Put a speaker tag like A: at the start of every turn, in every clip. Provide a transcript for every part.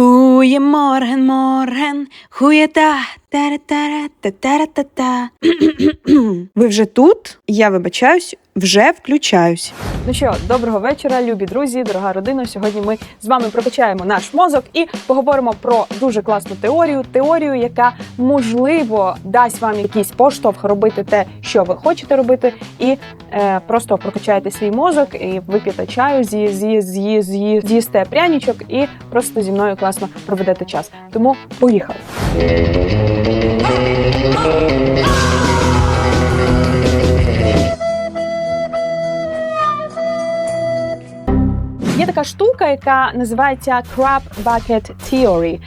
A: Хує морген, морген, хуєта, тара-тара, та-тара-та-та. Ви вже тут? Я вибачаюсь, вже включаюсь.
B: Ну що, доброго вечора, любі друзі, дорога родина. Сьогодні ми з вами прокачаємо наш мозок і поговоримо про дуже класну теорію. Теорію, яка можливо дасть вам якийсь поштовх робити те, що ви хочете робити, і е, просто прокачаєте свій мозок і вип'єте чаю, з'ї, з'ї, з'ї, з'ї, з'їсте пряничок і просто зі мною класно проведете час. Тому поїхали. Така штука, яка називається Crab Bucket Theory,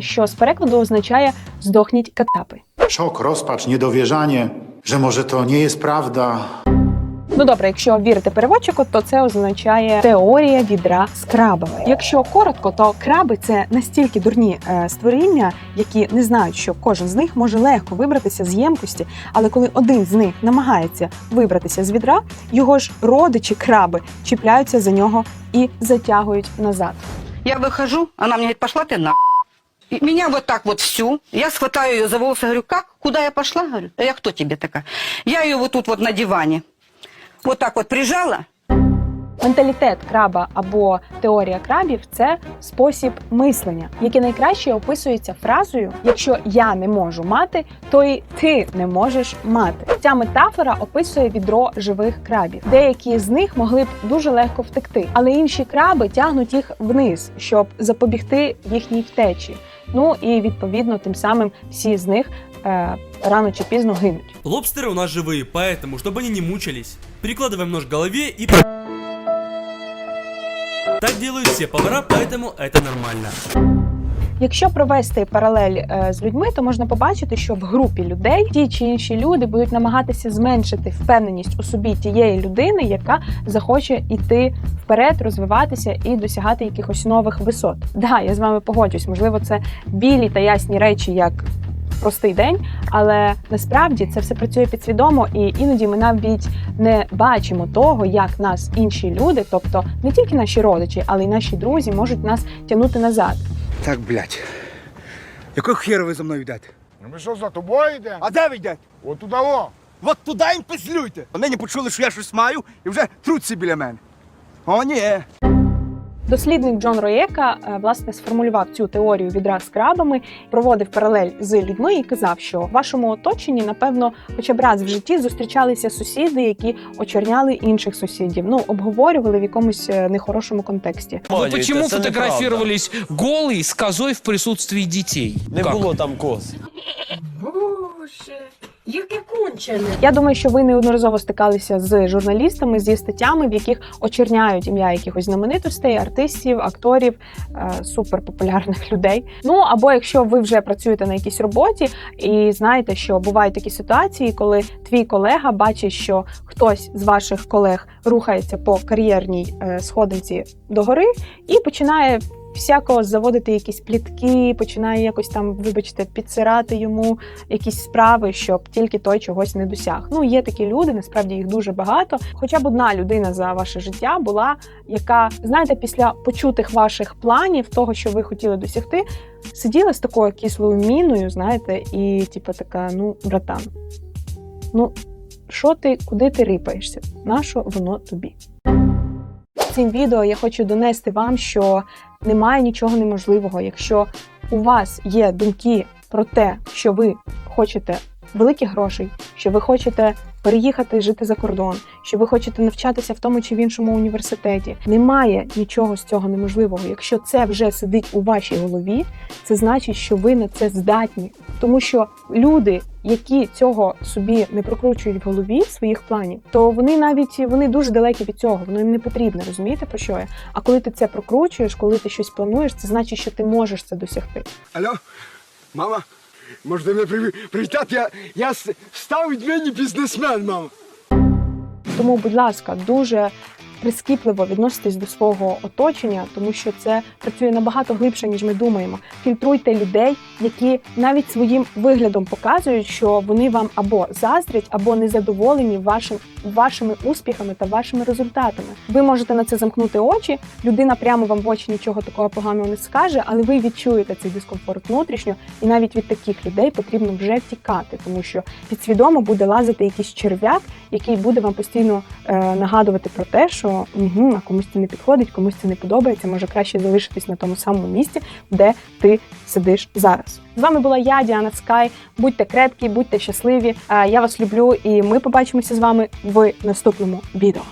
B: що з перекладу означає здохніть катапи.
C: Szok, rozpacz, niedowierzanie, że może to nie jest prawda.
B: Ну добре, якщо вірити переводчику, то це означає теорія відра з крабами. Якщо коротко, то краби це настільки дурні е, створіння, які не знають, що кожен з них може легко вибратися з ємкості, але коли один з них намагається вибратися з відра, його ж родичі краби чіпляються за нього і затягують назад.
D: Я выхожу, она мне говорит, пошла ты на. И меня вот так вот всю. Я схватаю ее за волосы, говорю, как? Куда я пошла? Говорю, а я кто тебе такая? Я ее вот тут вот на диване вот так вот прижала.
B: Менталітет краба або теорія крабів це спосіб мислення, який найкраще описується фразою: якщо я не можу мати, то й ти не можеш мати. Ця метафора описує відро живих крабів. Деякі з них могли б дуже легко втекти, але інші краби тягнуть їх вниз, щоб запобігти їхній втечі. Ну і відповідно тим самим всі з них е, рано чи пізно гинуть.
E: Лобстеры у нас живые, поэтому, чтобы они не мучились, прикладываем нож к голове и... Так делают все повара, поэтому это нормально.
B: Якщо провести паралель е, з людьми, то можна побачити, що в групі людей ті чи інші люди будуть намагатися зменшити впевненість у собі тієї людини, яка захоче йти вперед, розвиватися і досягати якихось нових висот. Да, я з вами погоджусь. Можливо, це білі та ясні речі, як простий день, але насправді це все працює підсвідомо, і іноді ми навіть не бачимо того, як нас інші люди, тобто не тільки наші родичі, але й наші друзі, можуть нас тягнути назад.
F: Так, блядь. Якого хера ви за мною йдете?
G: Ну ми що за тобою йдемо?
F: А де ви йдете?
G: От туди о!
F: От туди їм песлюйте. Вони не почули, що я щось маю, і вже труться біля мене. О, ні.
B: Дослідник Джон Роєка е, власне сформулював цю теорію відра з крабами, проводив паралель з людьми і казав, що в вашому оточенні, напевно, хоча б раз в житті зустрічалися сусіди, які очерняли інших сусідів. Ну обговорювали в якомусь е, нехорошому контексті.
H: Вы почему фотографировались голый с козой в присутствии детей?
I: Не
H: Как?
I: було там коз.
B: Я думаю, що ви неодноразово стикалися з журналістами зі статтями, в яких очерняють ім'я якихось знаменитостей, артистів, акторів, е, суперпопулярних людей. Ну або якщо ви вже працюєте на якійсь роботі і знаєте, що бувають такі ситуації, коли твій колега бачить, що хтось з ваших колег рухається по кар'єрній е, сходинці догори і починає. Всякого заводити якісь плітки, починає якось там, вибачте, підсирати йому якісь справи, щоб тільки той чогось не досяг. Ну, є такі люди, насправді їх дуже багато. Хоча б одна людина за ваше життя була, яка, знаєте, після почутих ваших планів, того, що ви хотіли досягти, сиділа з такою кислою міною, знаєте, і типу така: ну, братан, ну що ти, куди ти рипаєшся? Нащо воно тобі? Цим відео я хочу донести вам, що немає нічого неможливого. Якщо у вас є думки про те, що ви хочете великих грошей, що ви хочете переїхати жити за кордон, що ви хочете навчатися в тому чи в іншому університеті, немає нічого з цього неможливого. Якщо це вже сидить у вашій голові, це значить, що ви на це здатні, тому що люди. Які цього собі не прокручують в голові своїх планів, то вони навіть вони дуже далекі від цього, воно їм не потрібно, розумієте про що я? А коли ти це прокручуєш, коли ти щось плануєш, це значить, що ти можеш це досягти.
F: Алло, мама, можете мене привітати? Я, я став від мені бізнесмен, мама.
B: Тому, будь ласка, дуже прискіпливо відноситесь до свого оточення, тому що це працює набагато глибше, ніж ми думаємо. Фільтруйте людей, які навіть своїм виглядом показують, що вони вам або заздрять, або незадоволені вашим вашими успіхами та вашими результатами. Ви можете на це замкнути очі. Людина прямо вам в очі нічого такого поганого не скаже, але ви відчуєте цей дискомфорт внутрішньо, і навіть від таких людей потрібно вже тікати, тому що підсвідомо буде лазити якийсь черв'як, який буде вам постійно е, нагадувати про те, що угу, а комусь це не підходить, комусь це не подобається. Може краще залишитись на тому самому місці, де ти сидиш зараз. З вами була я, Діана Скай. Будьте крепкі, будьте щасливі. Е, Я вас люблю, і ми побачимося з вами в наступному відео.